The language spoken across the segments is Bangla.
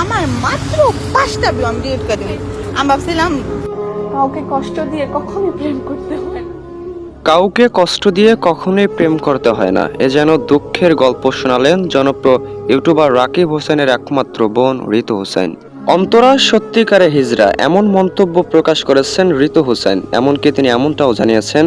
আমার মাত্র পাঁচটা ভিউ আমি ডিলিট করে আমি ভাবছিলাম, কাউকে কষ্ট দিয়ে কখনোই প্রেম করতে হয় না। কাউকে কষ্ট দিয়ে কখনোই প্রেম করতে হয় না। এ যেন দুঃখের গল্প শোনালেন জনপ্রিয় ইউটিউবার রাকিব হোসেনের একমাত্র বোন ঋতু হোসেন। অন্তরা সত্যিকারে হিজরা এমন মন্তব্য প্রকাশ করেছেন ঋতু হোসেন। এমনকি তিনি এমনটাও জানিয়েছেন,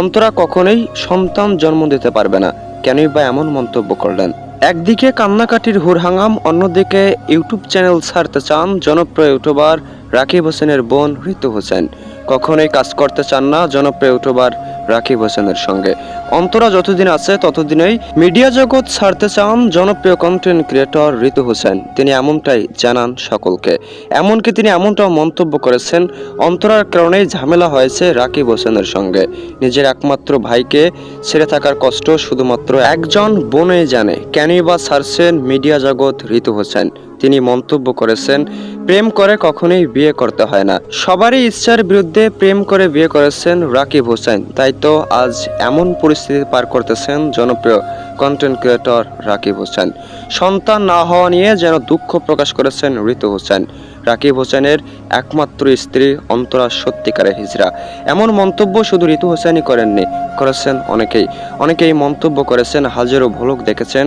অন্তরা কখনোই সন্তান জন্ম দিতে পারবে না। কেনই বা এমন মন্তব্য করলেন? একদিকে কান্নাকাটির হুরহাঙ্গাম, অন্যদিকে ইউটিউব চ্যানেল ছাড়তে চান জনপ্রিয় ইউটিউবার রাকিব হোসেনের বোন ঋতু হোসেন। কখনোই কাজ করতে চান না, জনপ্রিয় ইউটিউবার রাকিব হোসেনের সঙ্গে। অন্তরা যতদিন আছে, ততদিনই মিডিয়া জগৎ ছাড়তে চান জনপ্রিয় কন্টেন্ট ক্রিয়েটর ঋতু হোসেন। তিনি এমনটাই জানান সকলকে। এমনকি তিনি এমনটাও মন্তব্য করেছেন, অন্তরার কারণেই ঝামেলা হয়েছে রাকিব হোসেনের সঙ্গে। নিজের একমাত্র ভাইকে ছেড়ে থাকার কষ্ট শুধুমাত্র একজন বোনেই জানে, কেনই বা ছাড়ছেন মিডিয়া জগৎ ঋতু হোসেন। তিনি মন্তব্য করেছেন প্রেম করে কখনোই বিয়ে করতে হয় না। সবারই ইচ্ছার বিরুদ্ধে প্রেম করে বিয়ে করেছেন রাকিব হোসেন। তাই তো আজ এমন পরিস্থিতি পার করতেছেন জনপ্রিয় কন্টেন্ট ক্রিয়েটর রাকিব হোসেন। সন্তান না হওয়া নিয়ে যেন দুঃখ প্রকাশ করেছেন ঋতু হোসেন। রাকিব হোসেনের একমাত্র স্ত্রী অন্তরা সত্যিকারের হিজরা এমন মন্তব্য শুধু ঋতু হোসেনই করেননি, করেছেন অনেকেই। অনেকেই মন্তব্য করেছেন, হাজারো ভুলক দেখেছেন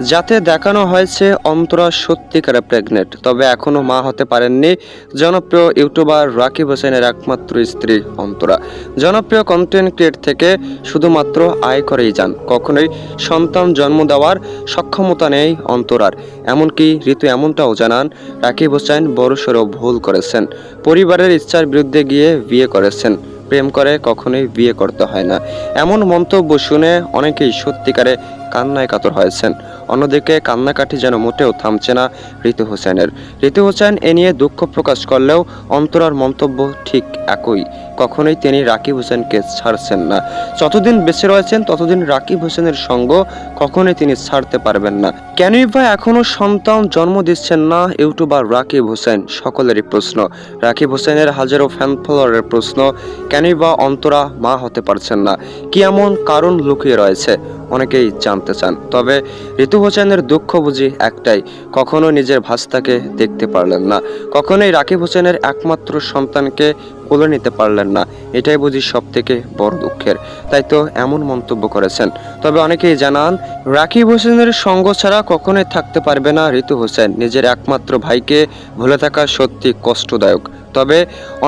যাতে দেখানো হয়েছে অন্তরা সত্যিকারে প্রেগনেন্ট। তবে এখনও মা হতে পারেননি জনপ্রিয় ইউটিউবার রাকিব হোসেনের একমাত্র স্ত্রী অন্তরা। জনপ্রিয় কন্টেন্ট ক্রিয়েট থেকে শুধুমাত্র আয় করেই যান। কখনোই সন্তান জন্ম দেওয়ার সক্ষমতা নেই অন্তরার। এমনকি ঋতু এমনটাও জানান, রাকিব হোসেন বড়সড় ভুল করেছেন। পরিবারের ইচ্ছার বিরুদ্ধে গিয়ে বিয়ে করেছেন। প্রেম করে, কখনোই বিয়ে করতে হয় না। এমন মন্তব্য শুনে অনেকেই সত্যিকারে কান্নায় কাতর হয়েছেন। অন্যদিকে কান্নাকাটি যেন মোটেও থামছে না ঋতু হোসেনের। ঋতু হোসেন এ নিয়ে দুঃখ প্রকাশ করলেও অন্তরার মন্তব্য ঠিক একই। কখনোই তিনি রাকিব হোসেনকে ছাড়ছেন না। যতদিন বেঁচে রয়েছেন, ততদিন রাকিব হোসেনের সঙ্গ কখনোই তিনি ছাড়তে পারবেন না। কেনই বা এখনও সন্তান জন্ম দিচ্ছেন না, ইউটিউবার রাকিব হোসেন, সকলেরই প্রশ্ন। রাকিব হোসেনের হাজারো ফ্যান ফলোয়ারের প্রশ্ন, কেনই বা অন্তরা মা হতে পারছেন না? কি এমন কারণ লুকিয়ে রয়েছে? অনেকেই জানতে চান। তবে ঋতু হোসেনের দুঃখ বুঝি একটাই, কখনো নিজের ভাস্তাকে দেখতে পারলেন না। কখনোই রাকিব হোসেনের একমাত্র সন্তানকে কোলে নিতে পারলেন না। এটাই বুঝি সব থেকে বড় দুঃখের। তাই তো এমন মন্তব্য করেছেন। তবে অনেকেই জানান, রাকিব হোসেনের সঙ্গ ছাড়া কখনোই থাকতে পারবে না ঋতু হোসেন। নিজের একমাত্র ভাইকে ভুলে থাকা সত্যি কষ্টদায়ক। তবে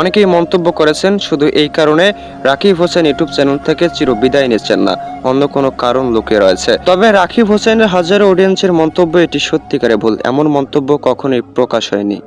অনেকেই মন্তব্য করেছেন, শুধু এই কারণে রাকিব হোসেন ইউটিউব চ্যানেল থেকে চির বিদায় নিচ্ছেন না, অন্য কোনো কারণ লুকিয়ে রয়েছে। তবে রাকিব হোসেনের হাজারো অডিয়েন্সের মন্তব্য এটি সত্যিকারে ভুল, এমন মন্তব্য কখনোই প্রকাশ হয়নি।